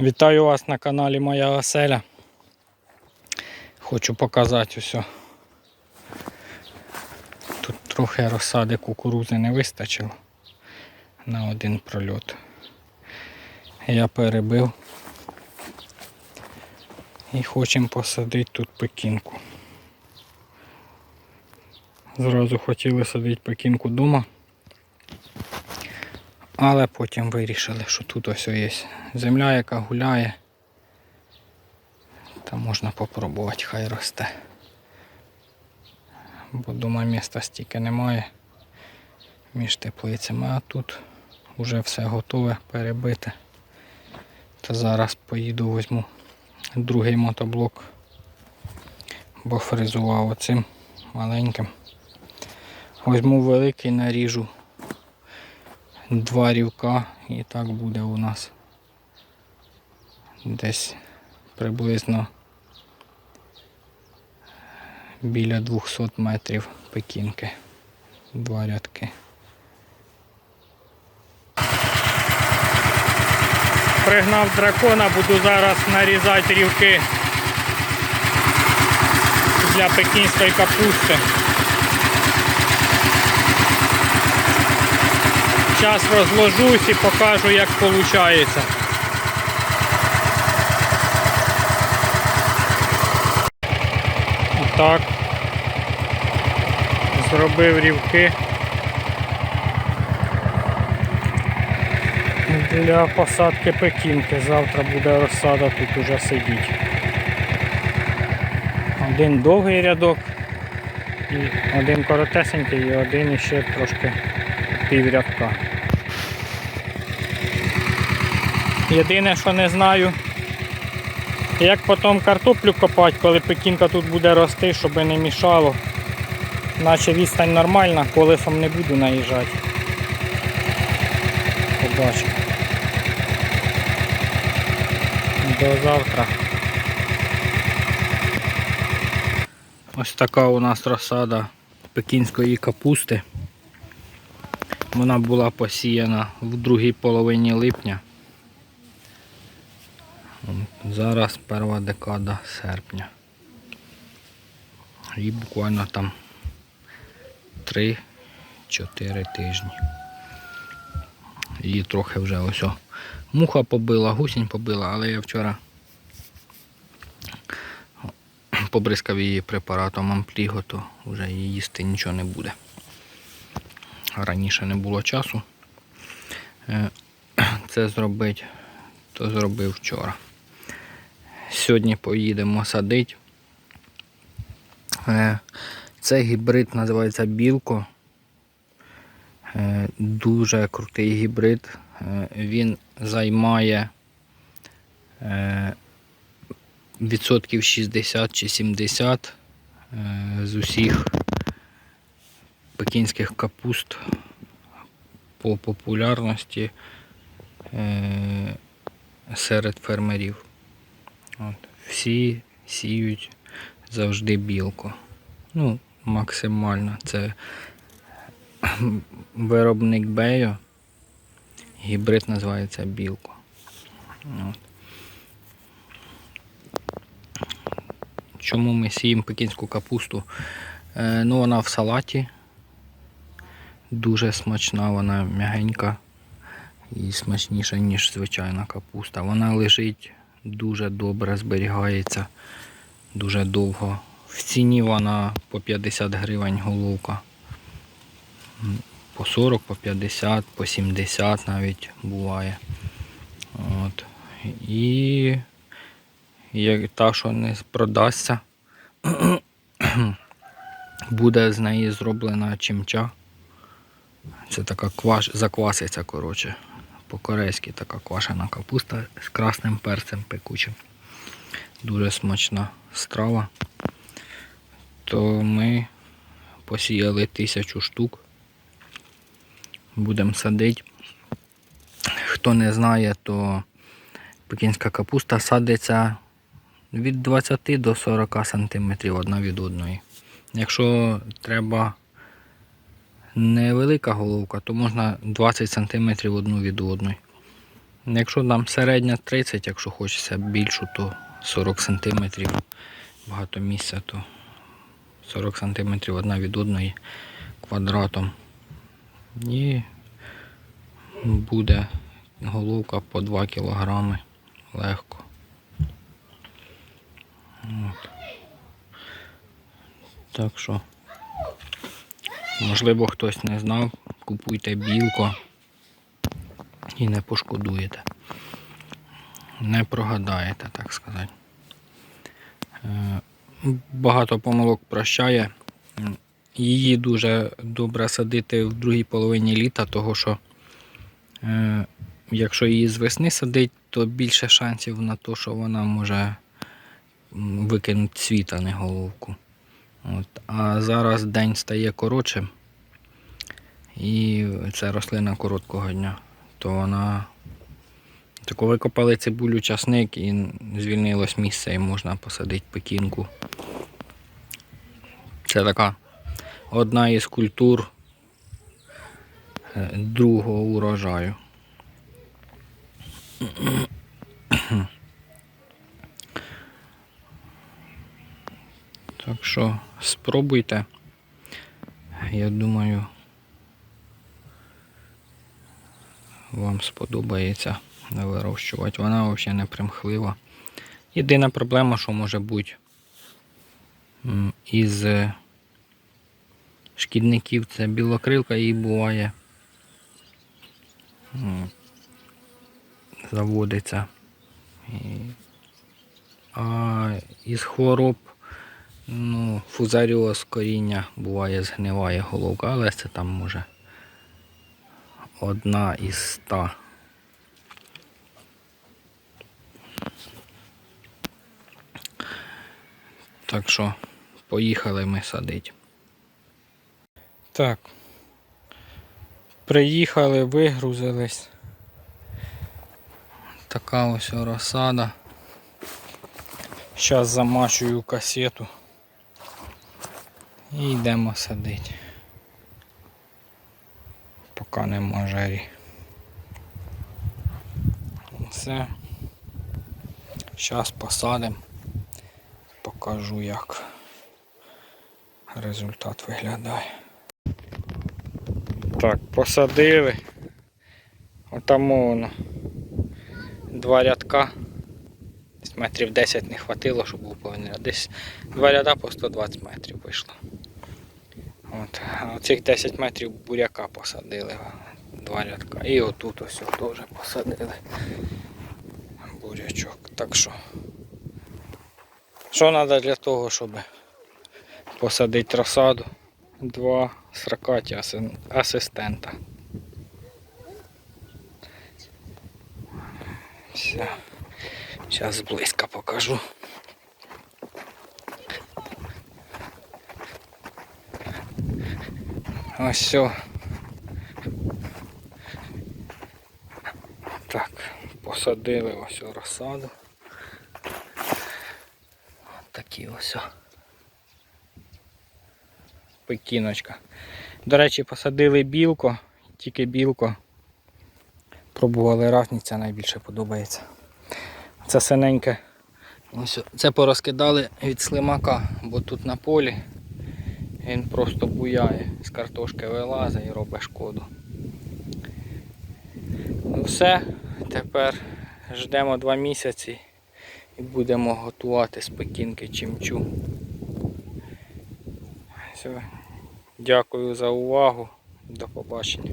Вітаю вас на каналі Моя Оселя. Хочу показати усе. Тут трохи розсади кукурузи не вистачило на один прольот. Я перебив і хочемо посадити тут пекінку. Зразу хотіли садити пекінку вдома. Але потім вирішили, що тут ось є земля, яка гуляє. Та можна попробувати, хай росте. Бо дома міста стільки немає між теплицями, а тут вже все готове перебите. Та зараз поїду візьму другий мотоблок, бо фрезував оцим маленьким. Візьму великий, наріжу два рівка і так буде у нас десь приблизно біля 200 метрів пекінки. Два рядки. Пригнав дракона, буду зараз нарізати рівки для пекінської капусти. Зараз розложусь і покажу, як виходить. Так. Зробив рівки для посадки пекінки. Завтра буде розсада тут уже сидіти. Один довгий рядок і один коротесенький і один іще трошки піврядка. Єдине, що не знаю, як потім картоплю копати, коли пекінка тут буде рости, щоб не мішало. Наче відстань нормальна, колесом не буду наїжджати. Побачимо. До завтра. Ось така у нас розсада пекінської капусти. Вона була посіяна в другій половині липня. Зараз перша декада серпня. І буквально там 3-4 тижні. Її трохи вже ось муха побила, гусінь побила, але я вчора побризкав її препаратом ампліго, то вже її їсти нічого не буде. Раніше не було часу е, це зробити, то зробив вчора. Сьогодні поїдемо садити. Е, Цей гібрид називається Білко. Е, Дуже крутий гібрид. Він займає відсотків 60 чи 70 е, з усіх пекінських капуст по популярності е, серед фермерів. От. Всі сіють завжди білку. Ну, максимально. Це виробник Бею. Гібрид називається білко. От. Чому ми сіємо пекінську капусту? Е, ну, вона в салаті. Дуже смачна, вона м'ягенька і смачніша, ніж звичайна капуста. Вона лежить дуже добре, зберігається дуже довго. В ціні вона по 50 гривень головка. По 40, по 50, по 70 навіть буває. От. І як та, що не продасться, буде з неї зроблена чимча. Це така кваш, заквасиця, коротше. По-корейськи така квашена капуста з красним перцем пекучим. Дуже смачна страва. То ми посіяли тисячу штук. Будемо садити. Хто не знає, то пекінська капуста садиться від 20 до 40 см одна від одної. Якщо треба невелика головка, то можна 20 см одну від одної. Якщо там середня 30, якщо хочеться більшу, то 40 см. Багато місця, то 40 см одна від одної квадратом. І буде головка по 2 кг легко. От. Так що, можливо, хтось не знав, купуйте білко і не пошкодуєте. Не прогадаєте, так сказати. Е, Багато помилок прощає. Її дуже добре садити в другій половині літа, того що е, якщо її з весни садить, то більше шансів на те, що вона може викинути цвіт, а не головку. От. А зараз день стає коротшим, і це рослина короткого дня, то вона. То коли копали цибулю часник і звільнилось місце і можна посадити пекінку. Це така одна із культур е, другого урожаю. Так що спробуйте. Я думаю, вам сподобається вирощувати. Вона взагалі не примхлива. Єдина проблема, що може бути із е, шкідників, це білокрилка їй буває. Заводиться. А із хвороб, ну, фузаріоз коріння буває згниває головка, але це там може одна із ста. Так що поїхали ми садити. Так. Приїхали, вигрузились. Така ось розсада. Зараз замачую касету. І йдемо садити. Поки нема жарі. Все. Зараз посадимо. Покажу як результат виглядає. Так, посадили. Отам воно. Два рядка. Десь метрів 10 не хватило, щоб був ряд. Десь два ряда по 120 метрів вийшло. От. А цих 10 метрів буряка посадили. Два рядка. І отут ось теж посадили бурячок. Так що. Що треба для того, щоб посадити розсаду? Два сракаті асистента. Все. Зараз зблизька покажу. Ось все. Так, посадили ось розсаду. Такі ось. Пекіночка. До речі, посадили білко, тільки білко. Пробували рафніця, найбільше подобається. Це синеньке. Ось, це порозкидали від слимака, бо тут на полі він просто буяє, з картошки вилазить і робить шкоду. Ну все, тепер ждемо два місяці і будемо готувати спекінки чимчу. Все. Дякую за увагу. До побачення.